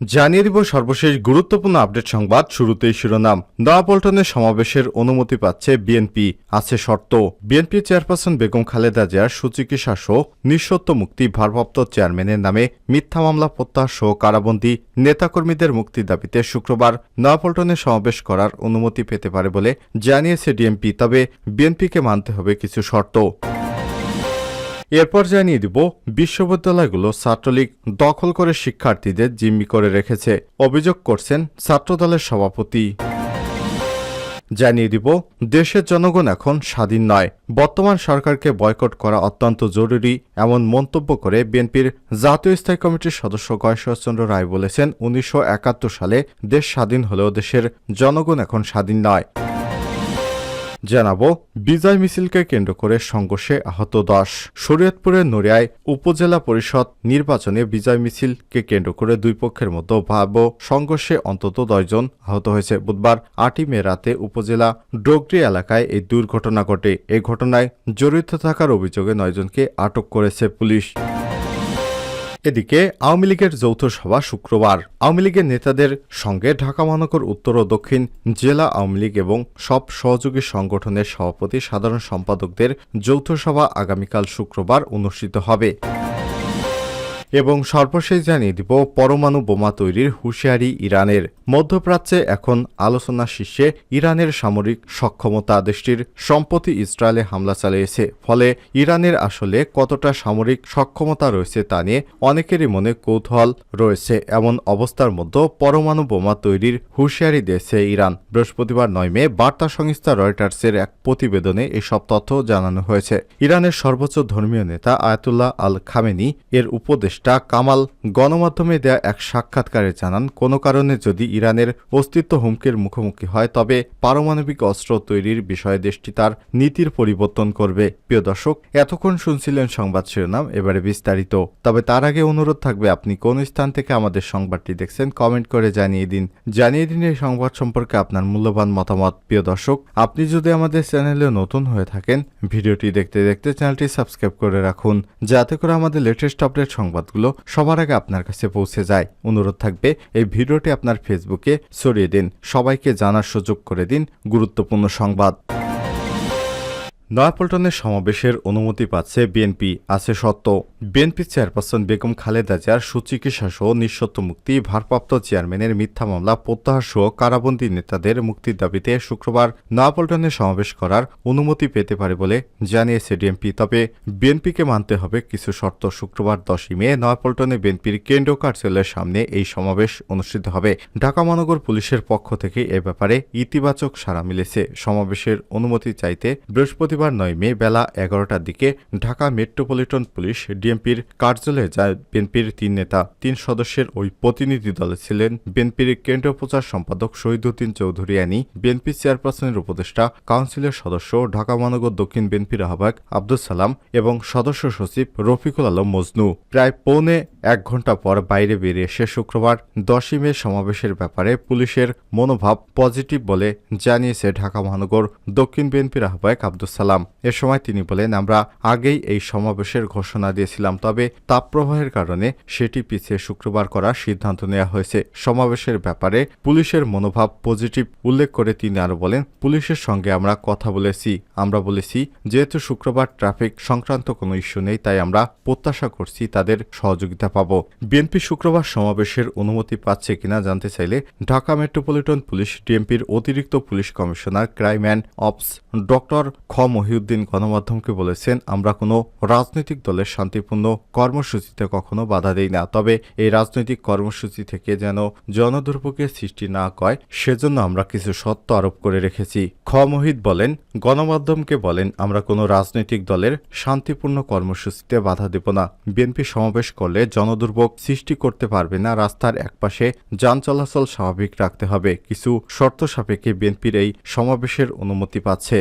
জানিয়ে দিব সর্বশেষ গুরুত্বপূর্ণ আপডেট সংবাদ শুরুতেই শিরোনাম। নয়াপল্টনের সমাবেশের অনুমতি পাচ্ছে বিএনপি। আছে শর্ত। বিএনপি চেয়ারপারসন বেগম খালেদা জিয়ার সুচিকিৎসা সহ নিঃসত্ব মুক্তি ভারপ্রাপ্ত চেয়ারম্যানের নামে মিথ্যা মামলা, প্রত্যাহার সহ কারাবন্দী নেতাকর্মীদের মুক্তির দাবিতে শুক্রবার নয়াপল্টনে সমাবেশ করার অনুমতি পেতে পারে বলে জানিয়েছে ডিএমপি। তবে বিএনপিকে মানতে হবে কিছু শর্ত। এরপর জানিয়ে দিব, বিশ্ববিদ্যালয়গুলো ছাত্রলীগ দখল করে শিক্ষার্থীদের জিম্মি করে রেখেছে, অভিযোগ করছেন ছাত্রদলের সভাপতি। জানিয়ে দিব, দেশের জনগণ এখন স্বাধীন নয়। বর্তমান সরকারকে বয়কট করা অত্যন্ত জরুরি, এমন মন্তব্য করে বিএনপির জাতীয় স্থায়ী কমিটির সদস্য গয়েশ্বরচন্দ্র রায় বলেছেন, উনিশশো একাত্তর সালে দেশ স্বাধীন হলেও দেশের জনগণ এখন স্বাধীন নয়। জানাব, বিজয় মিছিলকে কেন্দ্র করে সংঘর্ষে আহত দশ। শরীয়তপুরের নড়িয়ায় উপজেলা পরিষদ নির্বাচনে বিজয় মিছিলকে কেন্দ্র করে দুই পক্ষের মধ্যে ভাব সংঘর্ষে অন্তত দশজন আহত হয়েছে। বুধবার আটই মে রাতে উপজেলা ডোগরি এলাকায় এই দুর্ঘটনা ঘটে। এই ঘটনায় জড়িত থাকার অভিযোগে নয়জনকে আটক করেছে পুলিশ। এদিকে আওয়ামী লীগের যৌথ সভা শুক্রবার। আওয়ামী লীগের নেতাদের সঙ্গে ঢাকা মহানগর উত্তর ও দক্ষিণ জেলা আওয়ামী লীগ এবং সব সহযোগী সংগঠনের সভাপতি সাধারণ সম্পাদকদের যৌথ সভা আগামীকাল শুক্রবার অনুষ্ঠিত হবে। এবং সর্বশেষ জানিয়ে দিব, পরমাণু বোমা তৈরির হুঁশিয়ারি ইরানের। মধ্যপ্রাচ্যে এখন আলোচনা শীর্ষে ইরানের সামরিক সক্ষমতা দেশটির সম্প্রতি ইসরায়েলে হামলা চালিয়েছে। ফলে ইরানের আসলে কতটা সামরিক সক্ষমতা রয়েছে তা নিয়ে অনেকেরই মনে কৌতূহল রয়েছে। এমন অবস্থার মধ্যে পরমাণু বোমা তৈরির হুঁশিয়ারি দিয়েছে ইরান। বৃহস্পতিবার নয় মে বার্তা সংস্থা রয়টার্সের এক প্রতিবেদনে এসব তথ্য জানানো হয়েছে। ইরানের সর্বোচ্চ ধর্মীয় নেতা আয়াতুল্লাহ আল খামেনি এর উপদেষ্টা কামাল গণমাধ্যমে দেয়া এক সাক্ষাৎকারে জানান, কোনো কারণে যদি ইরানের অস্তিত্ব হুমকির মুখোমুখি হয়, তবে পারমাণবিক অস্ত্র তৈরির বিষয়ে দেশটি তার নীতির পরিবর্তন করবে। প্রিয় দর্শক, এতক্ষণ শুনছিলেন সংবাদ শিরোনাম, এবারে বিস্তারিত। তবে তার আগে অনুরোধ থাকবে, আপনি কোন স্থান থেকে আমাদের সংবাদটি দেখছেন, কমেন্ট করে জানিয়ে দিন। জানিয়ে দিন এই সংবাদ সম্পর্কে আপনার মূল্যবান মতামত। প্রিয় দর্শক, আপনি যদি আমাদের চ্যানেলে নতুন হয়ে থাকেন, ভিডিওটি দেখতে দেখতে চ্যানেলটি সাবস্ক্রাইব করে রাখুন, যাতে করে আমাদের লেটেস্ট আপডেট সংবাদগুলো সবার আগে আপনার কাছে পৌঁছে যায়। অনুরোধ থাকবে, এই ভিডিওটি আপনার ফেসবুকে ছড়িয়ে দিন। সবাইকে জানার সুযোগ করে দিন গুরুত্বপূর্ণ সংবাদ। নয়াপল্টনের সমাবেশের অনুমতি পাচ্ছে বিএনপি, আছে সত্য। বিএনপি চেয়ারপারসন বেগম খালেদা জিয়ার সুচিকিৎসা সহ নিঃসত্ব মুক্তি, ভারপ্রাপ্ত চেয়ারম্যানের মিথ্যা মামলা প্রত্যাহার সহ কারাবন্দী নেতাদের মুক্তির দাবিতে শুক্রবার নয়াপল্টনে সমাবেশ করার অনুমতি পেতে পারে বলে জানিয়েছে ডিএমপি। তবে বিএনপিকে মানতে হবে কিছু শর্ত। শুক্রবার দশই মে নয়াপল্টনে বিএনপির কেন্দ্র কার্যালয়ের সামনে এই সমাবেশ অনুষ্ঠিত হবে। ঢাকা মহানগর পুলিশের পক্ষ থেকে এ ব্যাপারে ইতিবাচক সাড়া মিলেছে। সমাবেশের অনুমতি চাইতে বৃহস্পতিবার নয় মে বেলা এগারোটার দিকে ঢাকা মেট্রোপলিটন পুলিশ ডিএমপির কার্যালয়ে যায় বিএনপির তিন নেতা। তিন সদস্যের ওই প্রতিনিধি দলে ছিলেন বিএনপির কেন্দ্রীয় প্রচার সম্পাদক শহীদুদ্দিন চৌধুরী আনি বিএনপি চেয়ারপারসনের উপদেষ্টা, কাউন্সিলের সদস্য ঢাকা, মহানগর, দক্ষিণ বিএনপির আহ্বায়ক আব্দুল সালাম এবং সদস্য সচিব রফিকুল আলম মজনু। প্রায় পৌনে এক ঘণ্টা পর বাইরে বেরিয়ে এসে শুক্রবার দশই মে সমাবেশের ব্যাপারে পুলিশের মনোভাব পজিটিভ বলে জানিয়েছে ঢাকা, মহানগর, দক্ষিণ বিএনপির আহ্বায়ক আব্দুল সালাম। এ সময় তিনি বলেন, আমরা আগেই এই সমাবেশের ঘোষণা দিয়েছিলাম, তবে তাপপ্রবাহের কারণে সেটি পিছিয়ে শুক্রবার করার সিদ্ধান্ত নেওয়া হয়েছে। সমাবেশের ব্যাপারে পুলিশের মনোভাব পজিটিভ উল্লেখ করে তিনি আরও বলেন, পুলিশের সঙ্গে আমরা কথা বলেছি। আমরা বলেছি, যেহেতু শুক্রবার ট্রাফিক সংক্রান্ত কোনো ইস্যু নেই, তাই আমরা প্রত্যাশা করছি তাদের সহযোগিতা পাব। বিএনপি শুক্রবার সমাবেশের অনুমতি পাচ্ছে কিনা জানতে চাইলে ঢাকা মেট্রোপলিটন পুলিশ ডিএমপির অতিরিক্ত police commissioner crime and ops doctor খ মহিউদ্দিন গণমাধ্যমকে বলেছেন, আমরা কোনো রাজনৈতিক দলের শান্তিপূর্ণ কর্মসূচিতে কখনো বাধা দেই না। তবে এই রাজনৈতিক কর্মসূচি থেকে যেন জনদুর্ভোগের সৃষ্টি না কয় সেজন্য আমরা কিছু সত্য আরোপ করে রেখেছি। খ মহিদ বলেন, গণমাধ্যমকে বলেন, আমরা কোনো রাজনৈতিক দলের শান্তিপূর্ণ কর্মসূচিতে বাধা দেব না। বিএনপি সমাবেশ করলে জনদুর্ভোগ সৃষ্টি করতে পারবে না। রাস্তার একপাশে যান চলাচল স্বাভাবিক রাখতে হবে। কিছু শর্ত সাপেক্ষে বিএনপির এই সমাবেশের অনুমতি পাচ্ছে।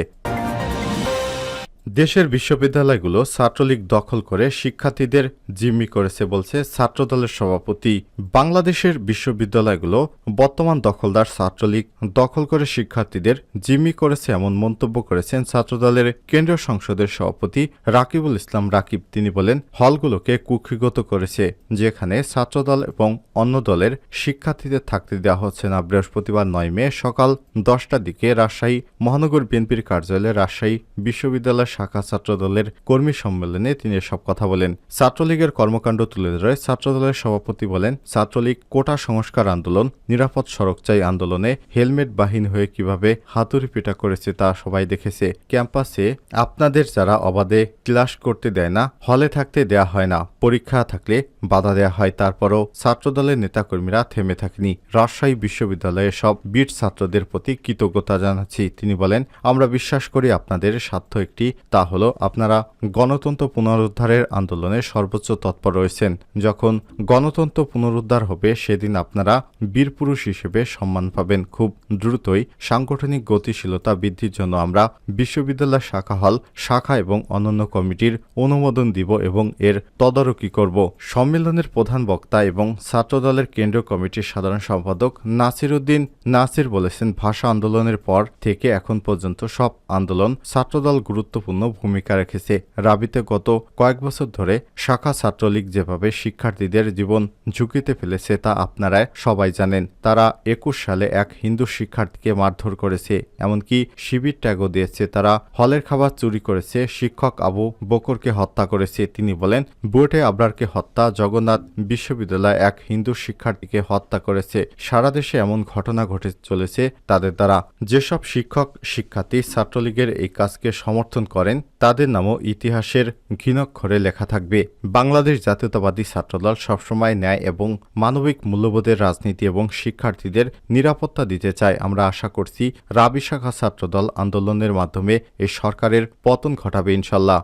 দেশের বিশ্ববিদ্যালয়গুলো ছাত্রলীগ দখল করে শিক্ষার্থীদের জিম্মি করেছে বলছে ছাত্রদলের সভাপতি। বাংলাদেশের বিশ্ববিদ্যালয়গুলো বর্তমান দখলদার ছাত্রলীগ দখল করে শিক্ষার্থীদের জিম্মি করেছে এমন মন্তব্য করেছেন ছাত্রদলের কেন্দ্রীয় সংসদের সভাপতি রাকিবুল ইসলাম রাকিব। তিনি বলেন, হলগুলোকে কুক্ষিগত করেছে, যেখানে ছাত্রদল এবং অন্য দলের শিক্ষার্থীদের থাকতে দেওয়া হচ্ছে না। বৃহস্পতিবার নয় মে সকাল দশটার দিকে রাজশাহী মহানগর বিএনপির কার্যালয়ে রাজশাহী বিশ্ববিদ্যালয় শাখা ছাত্রদলের কর্মী সম্মেলনে তিনি এসব কথা বলেন। ছাত্রলীগের কর্মকাণ্ড তুলে ধরে ছাত্রদলের সভাপতি বলেন, ছাত্রলীগ কোটা সংস্কার আন্দোলন, নিরাপদ সড়ক চাই আন্দোলনে, হেলমেট বাহিন হয়ে কীভাবে হাতুড়ি পিটা করেছে তা সবাই দেখেছে। ক্যাম্পাসে আপনাদের যারা অবাধে ক্লাস করতে দেয় না, হলে থাকতে দেয়া হয় না, পরীক্ষা থাকলে বাধা দেয়া হয়। তারপরও ছাত্রদলের নেতাকর্মীরা থেমে থাকেনি। রাজশাহী বিশ্ববিদ্যালয়ে সব বীর ছাত্রদের প্রতি কৃতজ্ঞতা জানাচ্ছি। তিনি বলেন, আমরা বিশ্বাস করি আপনাদের স্বার্থ একটি তা হলো, আপনারা গণতন্ত্র পুনরুদ্ধারের আন্দোলনে সর্বোচ্চ তৎপর রয়েছেন। যখন গণতন্ত্র পুনরুদ্ধার হবে, সেদিন আপনারা বীরপুরুষ হিসেবে সম্মান পাবেন। খুব দ্রুতই সাংগঠনিক গতিশীলতা বৃদ্ধির জন্য আমরা বিশ্ববিদ্যালয় শাখা হল, শাখা এবং অন্যান্য কমিটির অনুমোদন দিব এবং এর তদারকি করব। সম্মেলনের প্রধান বক্তা এবং ছাত্রদলের কেন্দ্রীয় কমিটির সাধারণ সম্পাদক নাসির উদ্দিন নাসির বলেছেন, ভাষা আন্দোলনের পর থেকে এখন পর্যন্ত সব আন্দোলন ছাত্রদল গুরুত্বপূর্ণ ভূমিকা রেখেছে। রাবিতে গত কয়েক বছর ধরে শাখা ছাত্রলীগ যেভাবে শিক্ষার্থীদের জীবন ঝুঁকিতে ফেলেছে তা আপনারা সবাই জানেন। তারা একুশ সালে এক হিন্দু শিক্ষার্থীকে মারধর করেছে, এমনকি শিবির ট্যাগও দিয়েছে। তারা হলের খাবার চুরি করেছে, শিক্ষক আবু বকরকে হত্যা করেছে। তিনি বলেন, বুয়েটে আবরারকে হত্যা, জগন্নাথ বিশ্ববিদ্যালয় এক হিন্দু শিক্ষার্থীকে হত্যা করেছে। সারা দেশে এমন ঘটনা ঘটে চলেছে। তাদের দ্বারা যেসব শিক্ষক, শিক্ষার্থী ছাত্রলীগের এই কাজকে সমর্থন করেন, তাদের নামও ইতিহাসের ঘৃণক্ষরে লেখা থাকবে। বাংলাদেশ জাতীয়তাবাদী ছাত্রদল সবসময় ন্যায় এবং মানবিক মূল্যবোধের রাজনীতি এবং শিক্ষার্থীদের নিরাপত্তা দিতে চায়। আমরা আশা করছি রাবি শাখা ছাত্রদল আন্দোলনের মাধ্যমে এই সরকারের পতন ঘটাবে ইনশাল্লাহ।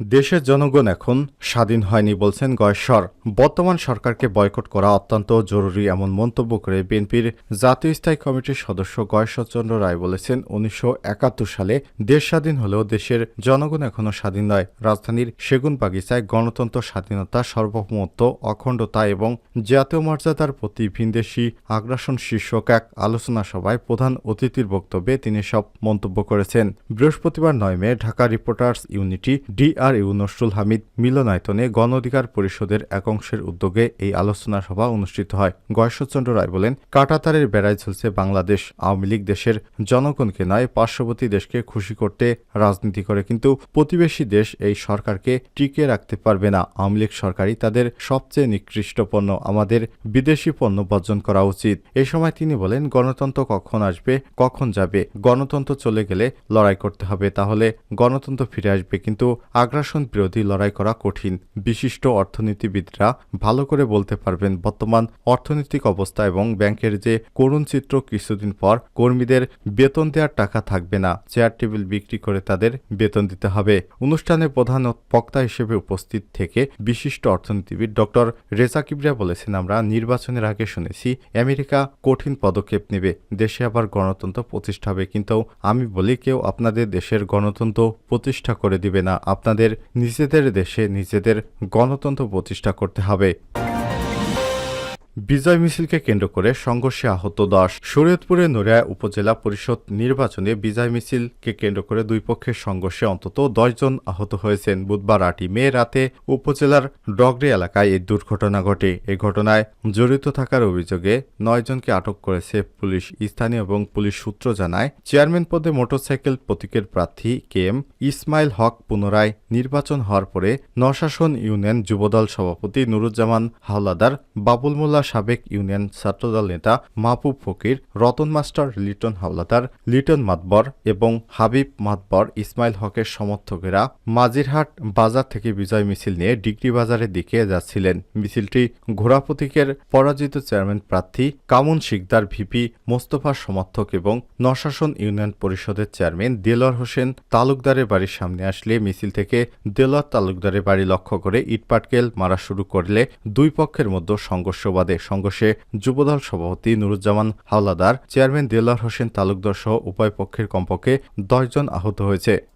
দেশের জনগণ এখন স্বাধীন হয়নি বলছেন গয়েশ্বর। বর্তমান সরকারকে বয়কট করা অত্যন্ত জরুরি এমন মন্তব্য করে বিএনপির জাতীয় স্থায়ী কমিটির সদস্য গয়েশ্বরচন্দ্র রায় বলেছেন, উনিশশো একাত্তর সালে দেশ স্বাধীন হলেও দেশের জনগণ এখনও স্বাধীন নয়। রাজধানীর সেগুন বাগিচায় গণতন্ত্র, স্বাধীনতা, সার্বভৌমত্ব, অখণ্ডতা এবং জাতীয় মর্যাদার প্রতি ভিনদেশি আগ্রাসন শীর্ষক এক আলোচনা সভায় প্রধান অতিথির বক্তব্যে তিনি সব মন্তব্য করেছেন। বৃহস্পতিবার নয় May Dhaka reporters unity DR U Nasrul Hamid মিলনায়তনে গণ অধিকার পরিষদের এক অংশের উদ্যোগে এই আলোচনা সভা অনুষ্ঠিত হয়। গয়েশ্বরচন্দ্র রায় বলেন, কাটাতারের বেড়ায় ঝুলছে বাংলাদেশ। আওয়ামী লীগ দেশের জনগণকে নয়, পার্শ্ববর্তী দেশকে খুশি করতে রাজনীতি করে, কিন্তু প্রতিবেশী দেশ এই সরকারকে টিকে রাখতে পারবে না। আওয়ামী লীগ সরকারই তাদের সবচেয়ে নিকৃষ্ট পণ্য, আমাদের বিদেশি পণ্য বর্জন করা উচিত। এই সময় তিনি বলেন, গণতন্ত্র কখন আসবে, কখন যাবে? গণতন্ত্র চলে গেলে লড়াই করতে হবে, তাহলে গণতন্ত্র ফিরে আসবে, কিন্তু আগ্রাসন বিরোধী লড়াই করা কঠিন। বিশিষ্ট অর্থনীতিবিদরা ভালো করে বলতে পারবেন বর্তমান অর্থনৈতিক অবস্থা এবং ব্যাংকের যে করুণ চিত্র কিছুদিন পর কর্মীদের বেতন দেওয়ার টাকা থাকবে না। চেয়ার টেবিল বিক্রি করে তাদের বেতন দিতে হবে। অনুষ্ঠানে প্রধান বক্তা হিসেবে উপস্থিত থেকে বিশিষ্ট অর্থনীতিবিদ ডক্টর রেজা কিবরিয়া বলেছেন, আমরা নির্বাচনের আগে শুনেছি, আমেরিকা কঠিন পদক্ষেপ নেবে। দেশে আবার গণতন্ত্র প্রতিষ্ঠা হবে। কিন্তু আমি বলি, কেউ আপনাদের দেশের গণতন্ত্র প্রতিষ্ঠা করে দিবে না। আপনাদের নিজেদের দেশে নিজেদের গণতন্ত্র প্রতিষ্ঠা করতে হবে। বিজয় মিছিলকে কেন্দ্র করে সংঘর্ষে আহত দশ। শরীয়তপুরের নড়িয়া উপজেলা পরিষদ নির্বাচনে বিজয় মিছিলকে কেন্দ্র করে দুই পক্ষের সংঘর্ষে অন্তত জন আহত হয়েছেন। বুধবার আটই মে রাতে উপজেলার ডগরি এলাকায় এই দুর্ঘটনা ঘটে। এই ঘটনায় জড়িত থাকার অভিযোগে নয়জনকে আটক করেছে পুলিশ। স্থানীয় এবং পুলিশ সূত্র জানায়, চেয়ারম্যান পদে মোটরসাইকেল প্রতীকের প্রার্থী কে এম ইসমাইল হক পুনরায় নির্বাচন হওয়ার পরে নশাসন ইউনিয়ন যুবদল সভাপতি নুরুজ্জামান হাওলাদার বাবুল মোল্লা সাবেক ইউনিয়ন ছাত্রদল নেতা মাহবুব ফকির, রতন মাস্টার, লিটন হাওলাদার, লিটন মাতবর এবং হাবিব মাতবর, ইসমাইল হকের সমর্থকেরা মাজিরহাট বাজার থেকে বিজয় মিছিল নিয়ে ডিগ্রি বাজারের দিকে যাচ্ছিলেন। মিছিলটি ঘোড়া প্রতীকের পরাজিত চেয়ারম্যান প্রার্থী কামুন শিকদার, ভিপি মোস্তফার সমর্থক এবং নশাসন ইউনিয়ন পরিষদের চেয়ারম্যান দেলোয়ার হোসেন তালুকদারের বাড়ির সামনে আসলে মিছিল থেকে দেলোয়ার তালুকদারের বাড়ি লক্ষ্য করে ইটপাটকেল মারা শুরু করলে দুই পক্ষের মধ্যে সংঘর্ষ বাদে সংঘর্ষে যুবদল সভাপতি নুরুজ্জামান হাওলাদার, চেয়ারম্যান দেলার হোসেন তালুকদার সহ উভয় পক্ষের কমপক্ষে দশজন আহত হয়েছে।